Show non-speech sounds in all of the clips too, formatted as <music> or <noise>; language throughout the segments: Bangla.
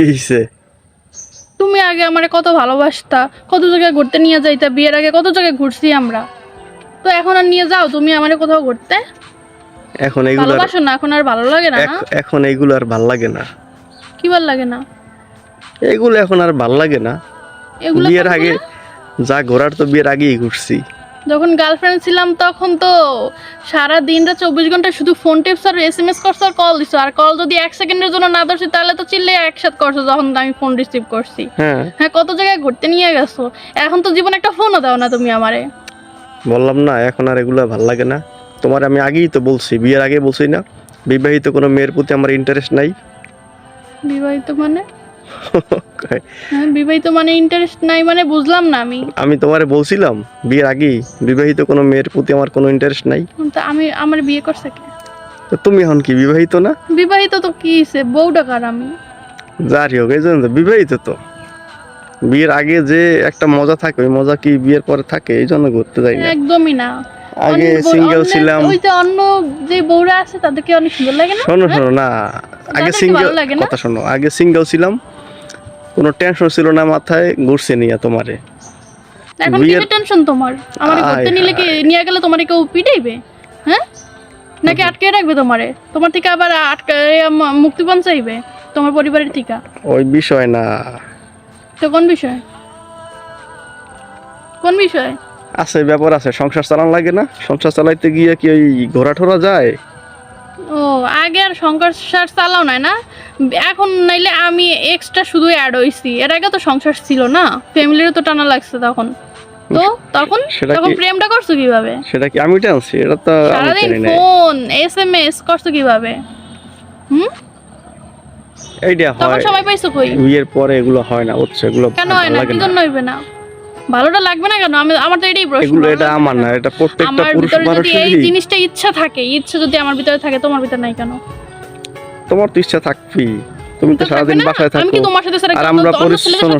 কি হইছে? তুমি আগে আমারে কত ভালোবাসতা কত জায়গায় ঘুরতে নিয়ে যাইতা বিয়ের আগে কত জায়গায় ঘুরছি আমরা? তো এখন আর নিয়ে যাও তুমি আমারে কোথাও ঘুরতে? এখন এইগুলো ভালোবাসো না এখন আর ভালো লাগে না না? এখ- এখন এইগুলো আর ভালো লাগে না। কি ভালো লাগে না? এগুলো এখন আর ভালো লাগে না। এগুলো বিয়ের আগে যা ঘোরার তো বিয়ের আগেই ঘুরছি। যখন গার্লফ্রেন্ড ছিলাম তখন তো সারা দিনটা চব্বিশ ঘণ্টা শুধু ফোন টিপস আর এস এম এস করছ আর কল দিছো। আর কল যদি এক সেকেন্ডের জন্য না ধরছি তাহলে তো চিল্লে একসাথে করছ যখন আমি ফোন রিসিভ করছি। হ্যাঁ। হ্যাঁ কত জায়গায় ঘুরতে নিয়ে গেছো? এখন তো জীবনে একটা ফোনও দাও না তুমি আমারে। বললাম না এখন আর এগুলো ভালো লাগে না। তোমার আমি আগেই তো বলছি বিয়ের আগে বলছি না। বিবাহিত কোনো মেয়ের প্রতি আমার ইন্টারেস্ট নাই। বিবাহিত মানে? বিবাহিত মানে ইন্টারেস্ট নাই মানে বুঝলাম না আমি। আমি তোমারে বলছিলাম বিয়ের আগেই বিবাহিত কোনো মেয়ের প্রতি আমার কোনো ইন্টারেস্ট নাই। তা আমি আমার বিয়ে করছে কে? তো তুমি এখন কি বিবাহিত না? বিবাহিত তো কি হইছে? বউ ডাকার আমি? যারই হোক এই জন্য বিবাহিত তো। বিয়ের আগে যে একটা মজা থাকে ওই মজা কি বিয়ের পরে থাকে? এই জন্য ঘুরতে যাই না। একদমই না। আগে সিঙ্গেল ছিলাম। ওই যে অন্য যে বউরা আছে তাদেরকে অনেক সুন্দর লাগে না? শোনো শোনো না আগে সিঙ্গেল? কথা শোনো আগে সিঙ্গেল ছিলাম। কোনো টেনশন ছিল না মাথায় ঘুরছে নিয়ে তোমারে। এখন কি টেনশন তোমার? আমার ঘুরতে নিলে কি নিয়ে গেলে তোমার কেউ পিটাইবে? হ্যাঁ? নাকি আটকে রাখবে তোমারে? তোমার থেকে আবার আটকে মুক্তিপণ চাইবে তোমার পরিবারের থেকে? ওই বিষয় না। তো কোন বিষয়? কোন বিষয়? আছে ব্যাপার আছে। সংসার চালান লাগে না। সংসার চালাইতে গিয়ে কি ওই ঘোরা ঠোরা যায়? ও আগে আর সংসার সার চালাও নাই না? এখন নাইলে আমি এক্সট্রা শুধু অ্যাড হইছি। এর আগে তো সংসার ছিল না। ফ্যামিলিরও তো টানা লাগছে তখন। তো তখন? তখন প্রেমটা করছ কীভাবে? সেটা কি আমি টানছি এটা তো আমি সারাদিন জানি না ফোন এস এম এস করছ কীভাবে? হুম? এইটা তখন হয়। সময় পাইছো কই? বিয়ের পরে এগুলো হয় না হচ্ছে এগুলো কেন হয় না। কি জন্য হইবে না? ভালোটা লাগবে না কেন? আমি আমার তো এটাই প্রশ্ন এগুলো এটা আমার না এটা প্রত্যেকটা পুরুষ যদি এই জিনিসটা ইচ্ছা থাকে ইচ্ছা যদি আমার ভিতরে থাকে তোমার ভিতরে নাই কেন? তোমার তো ইচ্ছা থাকবি তুমি তো সারাদিন? বাসায় আমি থাকো। কি তোমার সাথে সারা আর আমরা পরিশ্রম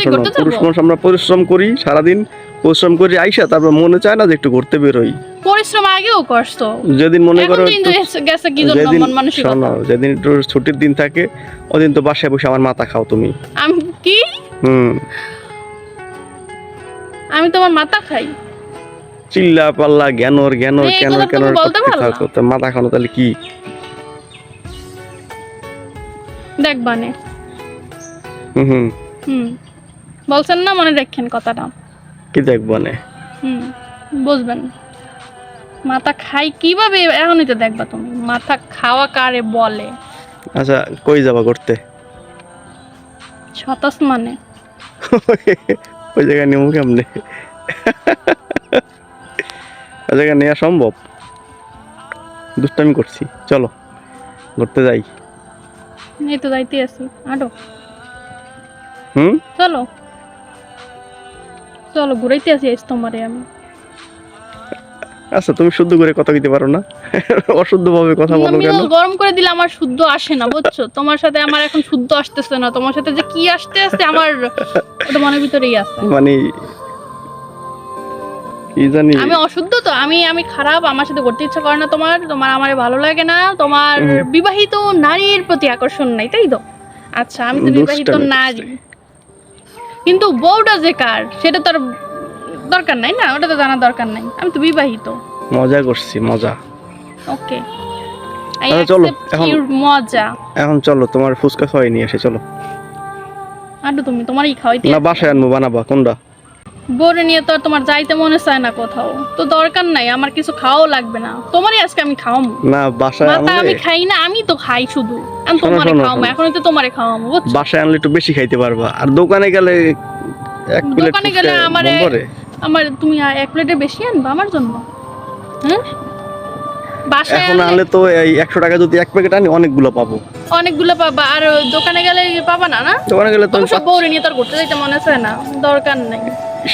পুরুষ মানুষ আমরা পরিশ্রম করি সারাদিন পরিশ্রম করি আইসা তারপর মনে চায় না যে একটু ঘুরতে বেরোই। পরিশ্রম আগেও করছ। যেদিন মনে করো যেদিন মন শোনো যেদিন একটু ছুটির দিন থাকে ওদিন তো বাসায় বসে আমার মাথা খাও তুমি। আমি কি? হুম। আমি তোমার মাথা খাই। চিল্লা পাল্লা জ্ঞানর জ্ঞানর কেন কেন তুমি বলতে পারলা? থাকো তো মাথা খানো তাহলে কি? দেখ বানে। হুম হুম। বলছেন না মনে রাখেন কথাটা। কি দেখব না হুম বুঝবেন। মাথা খাই কীভাবে? এখনই তো দেখবা তুমি। মাথা খাওয়া কারে বলে? আচ্ছা কই যাবা করতে শতাস মানে। <laughs> ওই জায়গায় নেব কেমনে? ওই জায়গায় নেওয়া সম্ভব? দুষ্টামি করছি চলো ঘুরতে যাই। এই তো যাইতে আছি আটো হুম? চলো। চলো ঘুরাইতে আসি আজ তোমারে আমি। আচ্ছা তুমি শুদ্ধ করে কথা দিতে পারো না। অশুদ্ধ ভাবে কথা বলো কেন? গরম করে দিলে আমার শুদ্ধ আসে না বুঝছ? তোমার সাথে আমার এখন শুদ্ধ আসতেছে না তোমার সাথে যে কি আসতে আসতে আমার ওটা মনের ভিতরেই আছে। মানে কি জানি। আমি অশুদ্ধ তো আমি আমি খারাপ আমার সাথে করতে ইচ্ছা করে না তোমার তোমার আমার ভালো লাগে না তোমার বিবাহিত নারীর প্রতি আকর্ষণ নাই তাই তো? আচ্ছা আমি তো বিবাহিত। নারী। কিন্তু বউটা যে কার সেটা তো আর দরকার নাই না? ওটা তো জানার দরকার নাই। আমি তো বিবাহিত। মজা করছি মজা। ওকে। আচ্ছা, চলো, এখন- মজা। এখন চলো তোমার ফুচকা খাওয়াই নিয়ে এসে চলো। আড্ডু তুমি তোমারই খাওয়াইতে না বাসায় আনব বানাবা কোনটা? বউরে নিয়ে তো আর তোমার যাইতে মনে চায় না কোথাও। তো দরকার নাই আমার কিছু খাওয়াও লাগবে না। তোমারই আজকে আমি খাওয়াবো না বাসায় মাথা আমি খাই না আমি তো খাই শুধু। আমি তোমারে শোনো। এখন তো তোমারে বুঝছ? বাসায় আনলে একটু বেশি খাইতে পারবা। আর দোকানে গেলে এক প্লেট দোকানে গেলে আমারে- আমার তুমি এক প্লেটে বেশি আনবা আমার জন্য? হ্যাঁ? বাসায় এখন আনলে তো এই একশো টাকা যদি এক প্যাকেট আনি অনেকগুলো পাবো। অনেকগুলো পাবা আর দোকানে গেলে পাবা না না? দোকানে গেলে তো সব বউরে নিয়ে তার ঘুরতে যাইতে মনে চায় না দরকার নাই।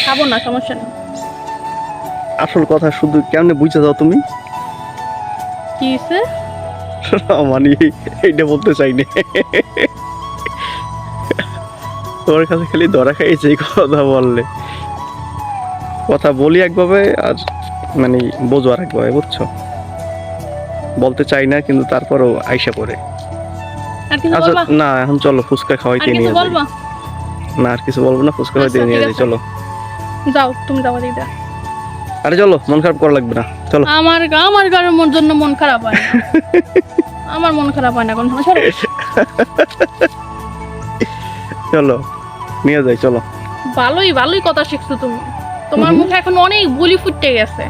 খাব না সমস্যা নেই। আসল কথা শুধু কেমনে বুঝে যাও তুমি? কি হইছে? মানে এইটা বলতে চাই না তোমার কাছে খালি ধরা খাইছে এই কথা বললে। কথা বলি একভাবে আর মানে বোঝো আর একভাবে বুঝছ? বলতে চাই না কিন্তু তারপরও আইসা পড়ে। আচ্ছা না এখন চলো ফুচকা খাওয়াইতে নিয়ে যাই। না আর কিছু বলব না ফুচকা খাওয়াইতে আচ্ছা, নিয়ে যাই চলো। যাও তুমি যাও দিদা আরে চলো মন খারাপ করা লাগবে না চলো। আমার আমার কারোর মন জন্য মন খারাপ হয় <laughs> আমার মন খারাপ হয় না কোন চলো। চলো নিয়ে যাই চলো। ভালোই ভালোই কথা শিখছো তুমি। তোমার মুখে এখন অনেক বুলি ফুটতে গেছে.